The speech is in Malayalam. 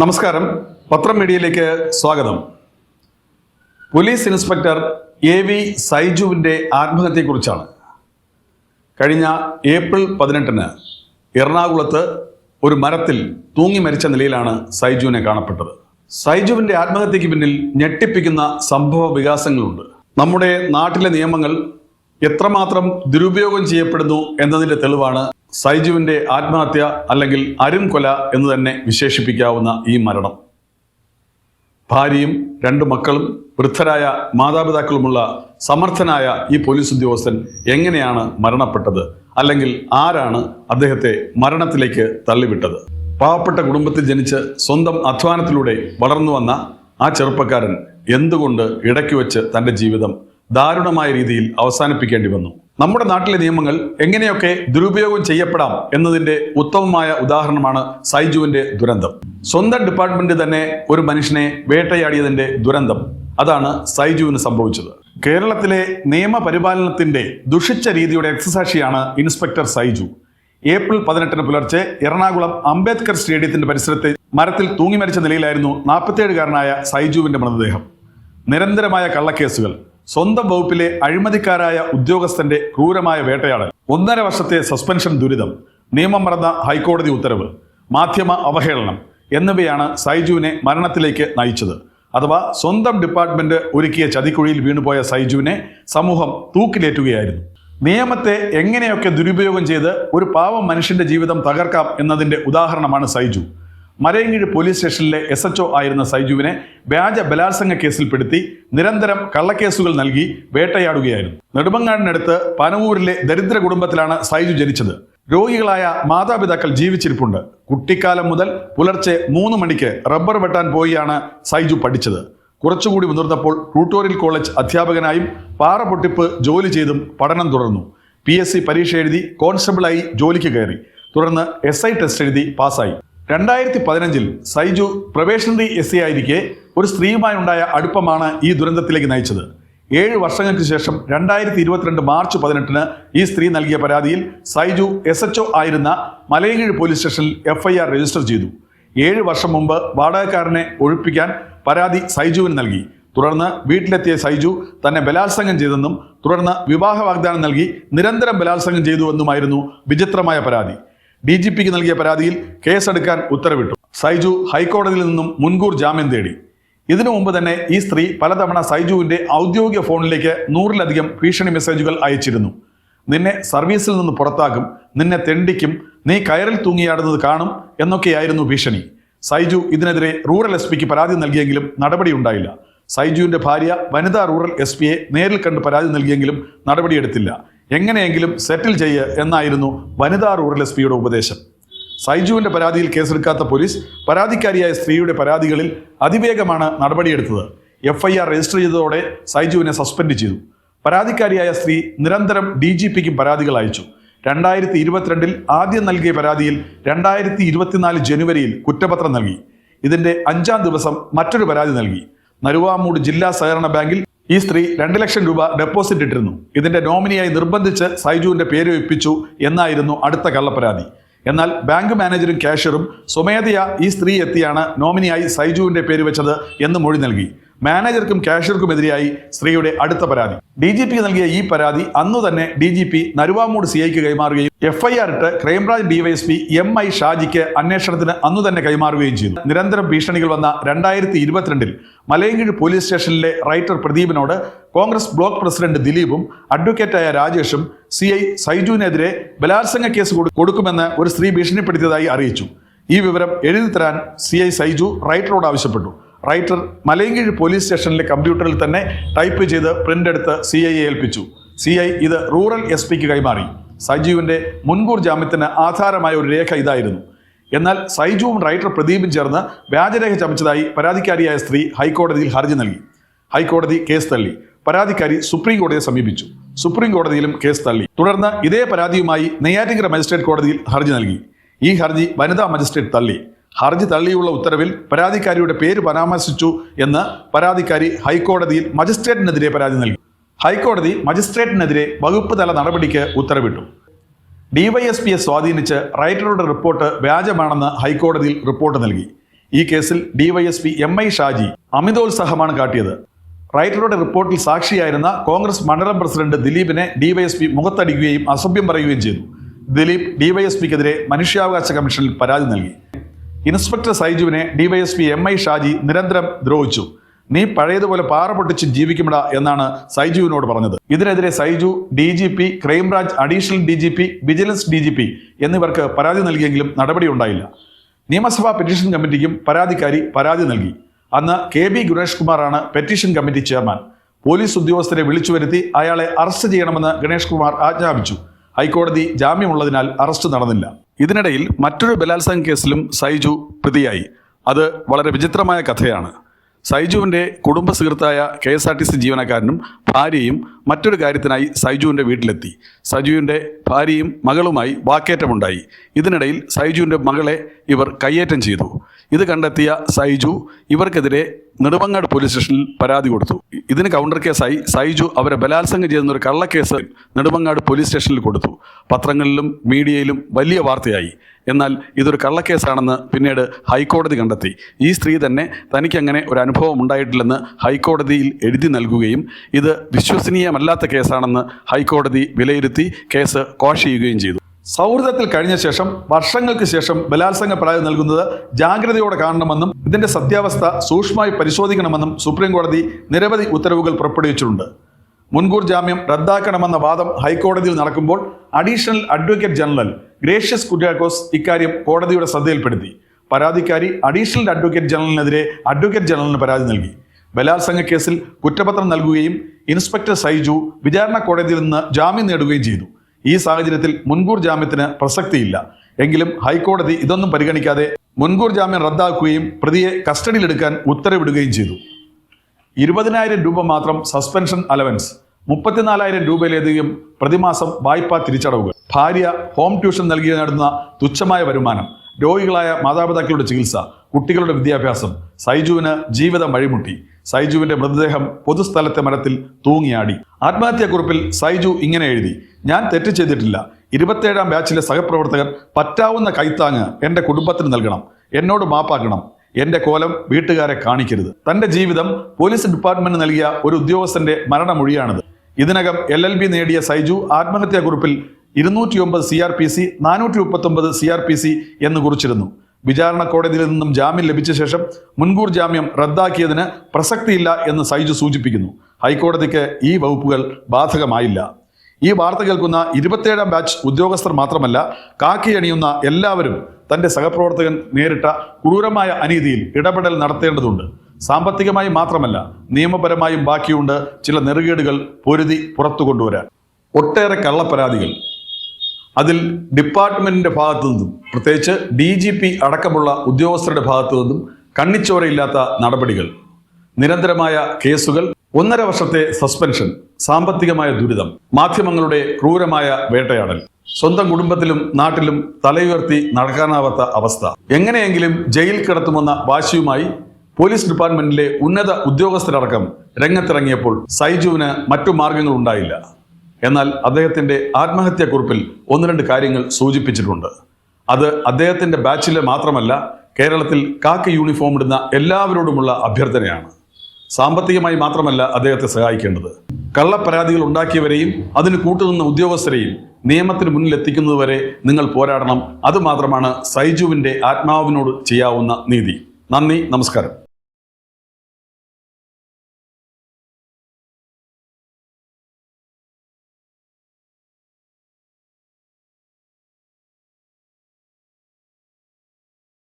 നമസ്കാരം. പത്രം മീഡിയയിലേക്ക് സ്വാഗതം. പോലീസ് ഇൻസ്പെക്ടർ എ വി സൈജുവിന്റെ ആത്മഹത്യയെക്കുറിച്ചാണ്. കഴിഞ്ഞ ഏപ്രിൽ പതിനെട്ടിന് എറണാകുളത്ത് ഒരു മരത്തിൽ തൂങ്ങി മരിച്ച നിലയിലാണ് സൈജുവിനെ കാണപ്പെട്ടത്. സൈജുവിന്റെ ആത്മഹത്യയ്ക്ക് പിന്നിൽ ഞെട്ടിപ്പിക്കുന്ന സംഭവ വികാസങ്ങളുണ്ട്. നമ്മുടെ നാട്ടിലെ നിയമങ്ങൾ എത്രമാത്രം ദുരുപയോഗം ചെയ്യപ്പെടുന്നു എന്നതിന്റെ തെളിവാണ് സൈജുവിന്റെ ആത്മഹത്യ അല്ലെങ്കിൽ അരുംകൊല എന്ന് തന്നെ വിശേഷിപ്പിക്കാവുന്ന ഈ മരണം. ഭാര്യയും രണ്ട് മക്കളും വൃദ്ധരായ മാതാപിതാക്കളുമുള്ള സമർത്ഥനായ ഈ പോലീസ് ഉദ്യോഗസ്ഥൻ എങ്ങനെയാണ് മരണപ്പെട്ടത്? അല്ലെങ്കിൽ ആരാണ് അദ്ദേഹത്തെ മരണത്തിലേക്ക് തള്ളിവിട്ടത്? പാവപ്പെട്ട കുടുംബത്തിൽ ജനിച്ച് സ്വന്തം അധ്വാനത്തിലൂടെ വളർന്നു വന്ന ആ ചെറുപ്പക്കാരൻ എന്തുകൊണ്ട് ഇടയ്ക്ക് വെച്ച് തന്റെ ജീവിതം ദാരുണമായ രീതിയിൽ അവസാനിപ്പിക്കേണ്ടി വന്നു? നമ്മുടെ നാട്ടിലെ നിയമങ്ങൾ എങ്ങനെയൊക്കെ ദുരുപയോഗം ചെയ്യപ്പെടാം എന്നതിന്റെ ഉത്തമമായ ഉദാഹരണമാണ് സൈജുവിന്റെ ദുരന്തം. സ്വന്തം ഡിപ്പാർട്ട്മെന്റ് തന്നെ ഒരു മനുഷ്യനെ വേട്ടയാടിയതിന്റെ ദുരന്തം. അതാണ് സൈജുവിന് സംഭവിച്ചത്. കേരളത്തിലെ നിയമപരിപാലനത്തിന്റെ ദുഷിച്ച രീതിയുടെ എക്സസാക്ഷിയാണ് ഇൻസ്പെക്ടർ സൈജു. ഏപ്രിൽ പതിനെട്ടിന് പുലർച്ചെ എറണാകുളം അംബേദ്കർ സ്റ്റേഡിയത്തിന്റെ പരിസരത്തെ മരത്തിൽ തൂങ്ങി മരിച്ച നിലയിലായിരുന്നു നാൽപ്പത്തിയേഴുകാരനായ സൈജുവിന്റെ മൃതദേഹം. നിരന്തരമായ കള്ളക്കേസുകൾ. സ്വന്തം വകുപ്പിലെ അഴിമതിക്കാരായ ഉദ്യോഗസ്ഥന്റെ ക്രൂരമായ വേട്ടയാടൽ. ഒന്നര വർഷത്തെ സസ്പെൻഷൻ ദുരിതം നിയമം മറന്ന ഹൈക്കോടതി ഉത്തരവ് മാധ്യമ അവഹേളനം എന്നിവയാണ് സൈജുവിനെ മരണത്തിലേക്ക് നയിച്ചത്. അഥവാ സ്വന്തം ഡിപ്പാർട്ട്മെന്റ് ഒരുക്കിയ ചതിക്കുഴിയിൽ വീണുപോയ സൈജുവിനെ സമൂഹം തൂക്കിലേറ്റുകയായിരുന്നു. നിയമത്തെ എങ്ങനെയൊക്കെ ദുരുപയോഗം ചെയ്ത് ഒരു പാവം മനുഷ്യന്റെ ജീവിതം തകർക്കാം എന്നതിന്റെ ഉദാഹരണമാണ് സൈജു. മലയങ്കീഴ് പോലീസ് സ്റ്റേഷനിലെ എസ് എച്ച് ആയിരുന്ന സൈജുവിനെ വ്യാജ ബലാത്സംഗ കേസിൽപ്പെടുത്തി നിരന്തരം കള്ളക്കേസുകൾ നൽകി വേട്ടയാടുകയായിരുന്നു. നെടുമങ്ങാടിനടുത്ത് പനവൂരിലെ ദരിദ്ര കുടുംബത്തിലാണ് സൈജു ജനിച്ചത്. രോഗികളായ മാതാപിതാക്കൾ ജീവിച്ചിരിപ്പുണ്ട്. കുട്ടിക്കാലം മുതൽ പുലർച്ചെ മൂന്ന് മണിക്ക് റബ്ബർ വെട്ടാൻ പോയിയാണ് സൈജു പഠിച്ചത്. കുറച്ചുകൂടി മുതിർന്നപ്പോൾ ട്യൂട്ടോറിയൽ കോളേജ് അധ്യാപകനായും പാറ പൊട്ടിപ്പ് ജോലി ചെയ്തും പഠനം തുടർന്നു. പി എസ് സി പരീക്ഷ എഴുതി കോൺസ്റ്റബിളായി ജോലിക്ക് കയറി. തുടർന്ന് എസ് ഐ ടെസ്റ്റ് എഴുതി പാസ്സായി. രണ്ടായിരത്തി പതിനഞ്ചിൽ സൈജു പ്രൊബേഷണറി എസ് സി ആയിരിക്കെ ഒരു സ്ത്രീയുമായി ഉണ്ടായ അടുപ്പമാണ് ഈ ദുരന്തത്തിലേക്ക് നയിച്ചത്. ഏഴ് വർഷങ്ങൾക്ക് ശേഷം രണ്ടായിരത്തി ഇരുപത്തിരണ്ട് മാർച്ച് പതിനെട്ടിന് ഈ സ്ത്രീ നൽകിയ പരാതിയിൽ സൈജു എസ് എച്ച് ആയിരുന്ന മലയങ്കീഴ് പോലീസ് സ്റ്റേഷനിൽ എഫ്ഐആർ രജിസ്റ്റർ ചെയ്തു. ഏഴ് വർഷം മുമ്പ് വാടകക്കാരനെ ഒഴിപ്പിക്കാൻ പരാതി സൈജുവിന് നൽകി. തുടർന്ന് വീട്ടിലെത്തിയ സൈജു തന്നെ ബലാത്സംഗം ചെയ്തെന്നും തുടർന്ന് വിവാഹ വാഗ്ദാനം നൽകി നിരന്തരം ബലാത്സംഗം ചെയ്തുവെന്നുമായിരുന്നു വിചിത്രമായ പരാതി. ഡി ജി പിക്ക് നൽകിയ പരാതിയിൽ കേസെടുക്കാൻ ഉത്തരവിട്ടു. സൈജു ഹൈക്കോടതിയിൽ നിന്നും മുൻകൂർ ജാമ്യം തേടി. ഇതിനു മുമ്പ് തന്നെ ഈ സ്ത്രീ പലതവണ സൈജുവിന്റെ ഔദ്യോഗിക ഫോണിലേക്ക് നൂറിലധികം ഭീഷണി മെസ്സേജുകൾ അയച്ചിരുന്നു. നിന്നെ സർവീസിൽ നിന്ന് പുറത്താക്കും നിന്നെ തെണ്ടിക്കും നീ കയറിൽ തൂങ്ങിയാടുന്നത് കാണും എന്നൊക്കെയായിരുന്നു ഭീഷണി. സൈജു ഇതിനെതിരെ റൂറൽ എസ് പിക്ക് പരാതി നൽകിയെങ്കിലും നടപടിയുണ്ടായില്ല സൈജുവിന്റെ ഭാര്യ വനിതാ റൂറൽ എസ് പിയെ നേരിൽ കണ്ട് പരാതി നൽകിയെങ്കിലും നടപടിയെടുത്തില്ല. എങ്ങനെയെങ്കിലും സെറ്റിൽ ചെയ്യുക എന്നായിരുന്നു വനിതാ റൂറൽ എസ് പിയുടെ ഉപദേശം. സൈജുവിന്റെ പരാതിയിൽ കേസെടുക്കാത്ത പോലീസ് പരാതിക്കാരിയായ സ്ത്രീയുടെ പരാതികളിൽ അതിവേഗമാണ് നടപടിയെടുത്തത്. എഫ് ഐ ആർ രജിസ്റ്റർ ചെയ്തതോടെ സൈജുവിനെ സസ്പെൻഡ് ചെയ്തു. പരാതിക്കാരിയായ സ്ത്രീ നിരന്തരം ഡി ജി പിക്കും പരാതികൾ അയച്ചു. രണ്ടായിരത്തി ഇരുപത്തിരണ്ടിൽ ആദ്യം നൽകിയ പരാതിയിൽ രണ്ടായിരത്തി ഇരുപത്തിനാല് ജനുവരിയിൽ കുറ്റപത്രം നൽകി. ഇതിന്റെ അഞ്ചാം ദിവസം മറ്റൊരു പരാതി നൽകി. നരുവാമൂട് ജില്ലാ സഹകരണ ബാങ്കിൽ ഈ സ്ത്രീ രണ്ട് ലക്ഷം രൂപ ഡെപ്പോസിറ്റ് ഇട്ടിരുന്നു. ഇതിന്റെ നോമിനിയായി നിർബന്ധിച്ച് സൈജുവിന്റെ പേര് ഒപ്പിച്ചു എന്നായിരുന്നു അടുത്ത കള്ളപ്പരാതി. എന്നാൽ ബാങ്ക് മാനേജറും ക്യാഷ്യറും സ്വമേധയാ ഈ സ്ത്രീ എത്തിയാണ് നോമിനിയായി സൈജുവിന്റെ പേര് വെച്ചത് എന്ന് മൊഴി നൽകി. മാനേജർക്കും കാഷ്യർക്കും എതിരെയായി സ്ത്രീയുടെ അടുത്ത പരാതി. ഡി ജി പിക്ക് നൽകിയ ഈ പരാതി അന്നു തന്നെ D G P Naruvamoodu C ഐക്ക് കൈമാറുകയും എഫ് ഐ ആർ ഇട്ട് crime branch DySP M I ഷാജിക്ക് അന്വേഷണത്തിന് അന്നു തന്നെ കൈമാറുകയും ചെയ്തു. നിരന്തരം ഭീഷണികൾ വന്ന രണ്ടായിരത്തി ഇരുപത്തിരണ്ടിൽ മലയങ്കീഴ് പോലീസ് സ്റ്റേഷനിലെ റൈറ്റർ പ്രദീപിനോട് കോൺഗ്രസ് ബ്ലോക്ക് പ്രസിഡന്റ് ദിലീപും അഡ്വക്കേറ്റായ രാജേഷും സി ഐ സൈജുവിനെതിരെ ബലാത്സംഗ കേസ് കൊടു- കൊടുക്കുമെന്ന് ഒരു സ്ത്രീ ഭീഷണിപ്പെടുത്തിയതായി അറിയിച്ചു. ഈ വിവരം എഴുതി തരാൻ സി ഐ സൈജു റൈറ്ററോട് ആവശ്യപ്പെട്ടു. റൈറ്റർ മലയങ്കീഴ് പോലീസ് സ്റ്റേഷനിലെ കമ്പ്യൂട്ടറിൽ തന്നെ ടൈപ്പ് ചെയ്ത് പ്രിന്റ് എടുത്ത് സി ഐ ഏൽപ്പിച്ചു. സി ഐ ഇത് റൂറൽ എസ് പിക്ക് കൈമാറി. സജീവിന്റെ മുൻകൂർ ജാമ്യത്തിന് ആധാരമായ ഒരു രേഖ ഇതായിരുന്നു. എന്നാൽ സൈജുവും റൈറ്റർ പ്രദീപും ചേർന്ന് വ്യാജരേഖ ചമച്ചതായി പരാതിക്കാരിയായ സ്ത്രീ ഹൈക്കോടതിയിൽ ഹർജി നൽകി. ഹൈക്കോടതി കേസ് തള്ളി. പരാതിക്കാരി സുപ്രീം കോടതിയെ സമീപിച്ചു. സുപ്രീം കോടതിയിലും കേസ് തള്ളി. തുടർന്ന് ഇതേ പരാതിയുമായി നെയ്യാറ്റിങ്കര മജിസ്ട്രേറ്റ് കോടതിയിൽ ഹർജി നൽകി. ഈ ഹർജി വനിതാ മജിസ്ട്രേറ്റ് തള്ളി. ഹർജി തള്ളിയുള്ള ഉത്തരവിൽ പരാതിക്കാരിയുടെ പേര് പരാമർശിച്ചു എന്ന് പരാതിക്കാരി ഹൈക്കോടതിയിൽ മജിസ്ട്രേറ്റിനെതിരെ പരാതി നൽകി. ഹൈക്കോടതി മജിസ്ട്രേറ്റിനെതിരെ വകുപ്പ് തല നടപടിക്ക് ഉത്തരവിട്ടു. ഡിവൈഎസ്പിയെ സ്വാധീനിച്ച് റൈറ്ററുടെ റിപ്പോർട്ട് വ്യാജമാണെന്ന് ഹൈക്കോടതിയിൽ റിപ്പോർട്ട് നൽകി. ഈ കേസിൽ ഡിവൈഎസ്പി എം ഐ ഷാജി അമിതോത്സാഹമാണ് കാട്ടിയത്. റൈറ്ററുടെ റിപ്പോർട്ടിൽ സാക്ഷിയായിരുന്ന കോൺഗ്രസ് മണ്ഡലം പ്രസിഡന്റ് ദിലീപിനെ ഡിവൈഎസ്പി മുഖത്തടിക്കുകയും അസഭ്യം പറയുകയും ചെയ്തു. ദിലീപ് ഡിവൈഎസ്പിക്കെതിരെ മനുഷ്യാവകാശ കമ്മീഷനിൽ പരാതി നൽകി. ഇൻസ്പെക്ടർ സൈജുവിനെ ഡിവൈഎസ്പി എം ഐ ഷാജി നിരന്തരം ദ്രോഹിച്ചു. നീ പഴയതുപോലെ പാറ പൊട്ടിച്ച് ജീവിക്കുമിട എന്നാണ് സൈജുവിനോട് പറഞ്ഞത്. ഇതിനെതിരെ Saiju D G P crime branch additional D G P vigilance D G P എന്നിവർക്ക് പരാതി നൽകിയെങ്കിലും നടപടിയുണ്ടായില്ല നിയമസഭാ പെറ്റീഷൻ കമ്മിറ്റിക്കും പരാതിക്കാരി പരാതി നൽകി. അന്ന് കെ ബി ഗണേഷ് കുമാറാണ് പെറ്റീഷൻ കമ്മിറ്റി ചെയർമാൻ. പോലീസ് ഉദ്യോഗസ്ഥരെ വിളിച്ചു വരുത്തി അയാളെ അറസ്റ്റ് ചെയ്യണമെന്ന് ഗണേഷ് കുമാർ ആജ്ഞാപിച്ചു. ഹൈക്കോടതി ജാമ്യമുള്ളതിനാൽ അറസ്റ്റ് നടന്നില്ല. ഇതിനിടയിൽ മറ്റൊരു ബലാത്സംഗ കേസിലും സൈജു പ്രതിയായി. അത് വളരെ വിചിത്രമായ കഥയാണ്. സൈജുവിന്റെ കുടുംബ സുഹൃത്തായ K S R T C ജീവനക്കാരനും ഭാര്യയും മറ്റൊരു കാര്യത്തിനായി സൈജുവിന്റെ വീട്ടിലെത്തി. സൈജുവിന്റെ ഭാര്യയും മകളുമായി വാക്കേറ്റമുണ്ടായി. ഇതിനിടയിൽ സൈജുവിന്റെ മകളെ ഇവർ കയ്യേറ്റം ചെയ്തു. ഇത് കണ്ടെത്തിയ സൈജു ഇവർക്കെതിരെ നെടുമങ്ങാട് പോലീസ് സ്റ്റേഷനിൽ പരാതി കൊടുത്തു. ഇതിന് കൗണ്ടർ കേസായി സൈജു അവരെ ബലാത്സംഗം ചെയ്യുന്ന ഒരു കള്ളക്കേസ് നെടുമങ്ങാട് പോലീസ് സ്റ്റേഷനിൽ കൊടുത്തു. പത്രങ്ങളിലും മീഡിയയിലും വലിയ വാർത്തയായി. എന്നാൽ ഇതൊരു കള്ളക്കേസാണെന്ന് പിന്നീട് ഹൈക്കോടതി കണ്ടെത്തി. ഈ സ്ത്രീ തന്നെ തനിക്കങ്ങനെ ഒരു അനുഭവം ഉണ്ടായിട്ടില്ലെന്ന് ഹൈക്കോടതിയിൽ എഴുതി നൽകുകയും ഇത് വിശ്വസനീയമല്ലാത്ത കേസാണെന്ന് ഹൈക്കോടതി വിലയിരുത്തി കേസ് കോഷ് ചെയ്യുകയും ചെയ്തു. സൗഹൃദത്തിൽ കഴിഞ്ഞ ശേഷം വർഷങ്ങൾക്ക് ശേഷം ബലാത്സംഗ പരാതി നൽകുന്നത് ജാഗ്രതയോടെ കാണണമെന്നും ഇതിന്റെ സത്യാവസ്ഥ സൂക്ഷ്മമായി പരിശോധിക്കണമെന്നും സുപ്രീം കോടതി നിരവധി ഉത്തരവുകൾ പുറപ്പെടുവിച്ചിട്ടുണ്ട്. മുൻകൂർ ജാമ്യം റദ്ദാക്കണമെന്ന വാദം ഹൈക്കോടതിയിൽ നടക്കുമ്പോൾ additional advocate general Gracious Kuriakose ഇക്കാര്യം കോടതിയുടെ ശ്രദ്ധയിൽപ്പെടുത്തി. പരാതിക്കാരി അഡീഷണൽ അഡ്വക്കേറ്റ് ജനറലിനെതിരെ അഡ്വക്കേറ്റ് ജനറലിന് പരാതി നൽകി. ബലാത്സംഗ കേസിൽ കുറ്റപത്രം നൽകുകയും ഇൻസ്പെക്ടർ സൈജു വിചാരണ കോടതിയിൽ നിന്ന് ജാമ്യം നേടുകയും ചെയ്തു. ഈ സാഹചര്യത്തിൽ മുൻകൂർ ജാമ്യത്തിന് പ്രസക്തിയില്ല. എങ്കിലും ഹൈക്കോടതി ഇതൊന്നും പരിഗണിക്കാതെ മുൻകൂർ ജാമ്യം റദ്ദാക്കുകയും പ്രതിയെ കസ്റ്റഡിയിലെടുക്കാൻ ഉത്തരവിടുകയും ചെയ്തു. ഇരുപതിനായിരം രൂപ മാത്രം സസ്പെൻഷൻ അലവൻസ് മുപ്പത്തിനാലായിരം രൂപയിലധികം പ്രതിമാസം വായ്പാ തിരിച്ചടവുകൾ ഭാര്യ ഹോം ട്യൂഷൻ നൽകി നേടുന്ന തുച്ഛമായ വരുമാനം രോഗികളായ മാതാപിതാക്കളുടെ ചികിത്സ കുട്ടികളുടെ വിദ്യാഭ്യാസം സൈജുവിന് ജീവിതം വഴിമുട്ടി സൈജുവിന്റെ മൃതദേഹം പൊതുസ്ഥലത്തെ മരത്തിൽ തൂങ്ങിയാടി. ആത്മഹത്യാക്കുറിപ്പിൽ സൈജു ഇങ്ങനെ എഴുതി ഞാൻ തെറ്റ് ചെയ്തിട്ടില്ല. ഇരുപത്തേഴാം ബാച്ചിലെ സഹപ്രവർത്തകർ പറ്റാവുന്ന കൈത്താങ് എന്റെ കുടുംബത്തിന് നൽകണം. എന്നോട് മാപ്പാക്കണം. എന്റെ കോലം വീട്ടുകാരെ കാണിക്കരുത്. തന്റെ ജീവിതം പോലീസ് ഡിപ്പാർട്ട്മെന്റ് നൽകിയ ഒരു ഉദ്യോഗസ്ഥന്റെ മരണമൊഴിയാണിത്. ഇതിനകം എൽ എൽ ബി നേടിയ സൈജു ആത്മഹത്യാ കുറിപ്പിൽ ഇരുന്നൂറ്റി ഒമ്പത് സി ആർ പി സി നാനൂറ്റി മുപ്പത്തൊമ്പത് സി ആർ പി സി എന്ന് കുറിച്ചിരുന്നു. വിചാരണ കോടതിയിൽ നിന്നും ജാമ്യം ലഭിച്ച ശേഷം മുൻകൂർ ജാമ്യം റദ്ദാക്കിയതിന് പ്രസക്തിയില്ല എന്ന് സൈജു സൂചിപ്പിക്കുന്നു. ഹൈക്കോടതിക്ക് ഈ വകുപ്പുകൾ ബാധകമായില്ല. ഈ വാർത്ത കേൾക്കുന്ന ഇരുപത്തേഴാം ബാച്ച് ഉദ്യോഗസ്ഥർ മാത്രമല്ല കാക്കി അണിയുന്ന എല്ലാവരും തന്റെ സഹപ്രവർത്തകൻ നേരിട്ട ക്രൂരമായ അനീതിയിൽ ഇടപെടൽ നടത്തേണ്ടതുണ്ട്. സാമ്പത്തികമായി മാത്രമല്ല നിയമപരമായും ബാക്കിയുണ്ട് ചില നെറുകേടുകൾ പൊരുതി പുറത്തു കൊണ്ടുവരാൻ. ഒട്ടേറെ കള്ളപ്പരാതികൾ. അതിൽ ഡിപ്പാർട്ട്മെന്റിന്റെ ഭാഗത്തു നിന്നും പ്രത്യേകിച്ച് ഡി ജി പി അടക്കമുള്ള ഉദ്യോഗസ്ഥരുടെ ഭാഗത്തു നിന്നും കണ്ണിച്ചോരയില്ലാത്ത നടപടികൾ. നിരന്തരമായ കേസുകൾ ഒന്നര വർഷത്തെ സസ്പെൻഷൻ സാമ്പത്തികമായ ദുരിതം മാധ്യമങ്ങളുടെ ക്രൂരമായ വേട്ടയാടൽ സ്വന്തം കുടുംബത്തിലും നാട്ടിലും തലയുയർത്തി നടക്കാനാവാത്ത അവസ്ഥ. എങ്ങനെയെങ്കിലും ജയിൽ കിടത്തുമെന്ന വാശിയുമായി പോലീസ് ഡിപ്പാർട്ട്മെന്റിലെ ഉന്നത ഉദ്യോഗസ്ഥരടക്കം രംഗത്തിറങ്ങിയപ്പോൾ സൈജുവിന് മറ്റു മാർഗങ്ങൾ ഉണ്ടായില്ല എന്നാൽ അദ്ദേഹത്തിന്റെ ആത്മഹത്യാക്കുറിപ്പിൽ ഒന്ന് രണ്ട് കാര്യങ്ങൾ സൂചിപ്പിച്ചിട്ടുണ്ട്. അത് അദ്ദേഹത്തിന്റെ ബാച്ചിലെ മാത്രമല്ല കേരളത്തിൽ കാക്കി യൂണിഫോം ഇടുന്ന എല്ലാവരോടുമുള്ള അഭ്യർത്ഥനയാണ്. സാമ്പത്തികമായി മാത്രമല്ല അദ്ദേഹത്തെ സഹായിക്കേണ്ടത്. കള്ളപ്പരാതികൾ ഉണ്ടാക്കിയവരെയും അതിന് കൂട്ടുനിന്ന ഉദ്യോഗസ്ഥരെയും നിയമത്തിന് മുന്നിൽ എത്തിക്കുന്നതുവരെ നിങ്ങൾ പോരാടണം. അതുമാത്രമാണ് സൈജുവിന്റെ ആത്മാവിനോട് ചെയ്യാവുന്ന നീതി. നന്ദി നമസ്കാരം.